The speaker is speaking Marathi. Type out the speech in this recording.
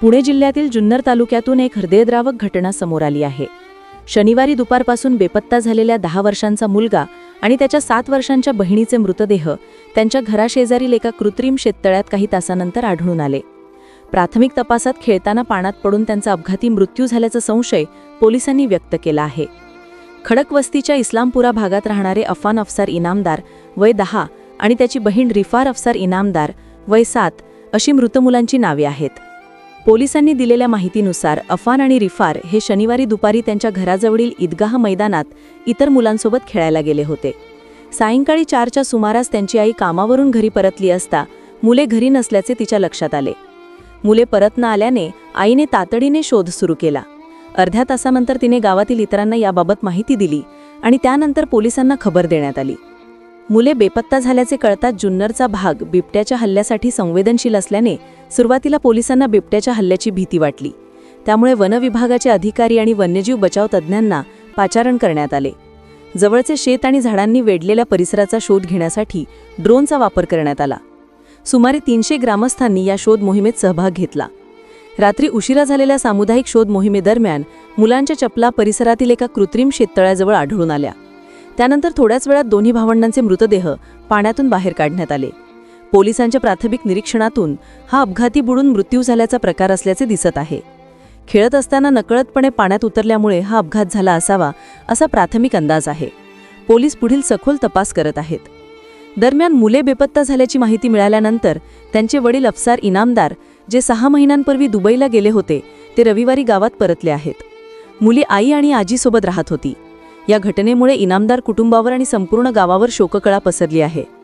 पुणे जिल्ह्यातील जुन्नर तालुक्यातून एक हृदयद्रावक घटना समोर आली आहे. शनिवारी दुपारपासून बेपत्ता झालेल्या दहा वर्षांचा मुलगा आणि त्याच्या सात वर्षांच्या बहिणीचे मृतदेह त्यांच्या घराशेजारील एका कृत्रिम शेततळ्यात काही तासानंतर आढळून आले. प्राथमिक तपासात खेळताना पाण्यात पडून त्यांचा अपघाती मृत्यू झाल्याचा संशय पोलिसांनी व्यक्त केला आहे. खडकवस्तीच्या इस्लामपुरा भागात राहणारे अफान अफसार इनामदार वय दहा आणि त्याची बहीण रिफार अफसार इनामदार वय सात अशी मृत मुलांची नावे आहेत. पोलिसांनी दिलेल्या माहितीनुसार अफान आणि रिफार हे शनिवारी दुपारी त्यांच्या घराजवळील ईदगाह मैदानात इतर मुलांसोबत खेळायला गेले होते. सायंकाळी चारच्या सुमारास त्यांची आई कामावरून घरी परतली असता मुले घरी नसल्याचे तिच्या लक्षात आले. मुले परत न आल्याने आईने तातडीने शोध सुरू केला. अर्ध्या तासानंतर तिने गावातील इतरांना याबाबत माहिती दिली आणि त्यानंतर पोलिसांना खबर देण्यात आली. मुले बेपत्ता झाल्याचे कळताच जुन्नरचा भाग बिबट्याच्या हल्ल्यासाठी संवेदनशील असल्याने सुरुवातीला पोलिसांना बिबट्याच्या हल्ल्याची भीती वाटली. त्यामुळे वनविभागाचे अधिकारी आणि वन्यजीव बचाव तज्ज्ञांना पाचारण करण्यात आले. जवळचे शेत आणि झाडांनी वेढलेल्या परिसराचा शोध घेण्यासाठी ड्रोनचा वापर करण्यात आला. सुमारे तीनशे ग्रामस्थांनी या शोध मोहिमेत सहभाग घेतला. रात्री उशिरा झालेल्या सामुदायिक शोध मोहिमेदरम्यान मुलांच्या चपला परिसरातील एका कृत्रिम शेततळ्याजवळ आढळून आल्या. त्यानंतर थोड्याच वेळात दोन्ही भावंडांचे मृतदेह पाण्यातून बाहेर काढण्यात आले. पोलिसांच्या प्राथमिक निरीक्षणातून हा अपघाती बुडून मृत्यू झाल्याचा प्रकार असल्याचे दिसत आहे. खेळत असताना नकळतपणे पाण्यात उतरल्यामुळे हा अपघात झाला असावा असा प्राथमिक अंदाज आहे. पोलीस पुढील सखोल तपास करत आहेत. दरम्यान मुले बेपत्ता झाल्याची माहिती मिळाल्यानंतर त्यांचे वडील अफसार इनामदार जे सहा महिन्यांपूर्वी दुबईला गेले होते ते रविवारी गावात परतले आहेत. मुली आई आणि आजीसोबत राहत होती. या घटनेमुळे इनामदार कुटुंबावर आणि संपूर्ण गावावर शोककळा पसरली आहे.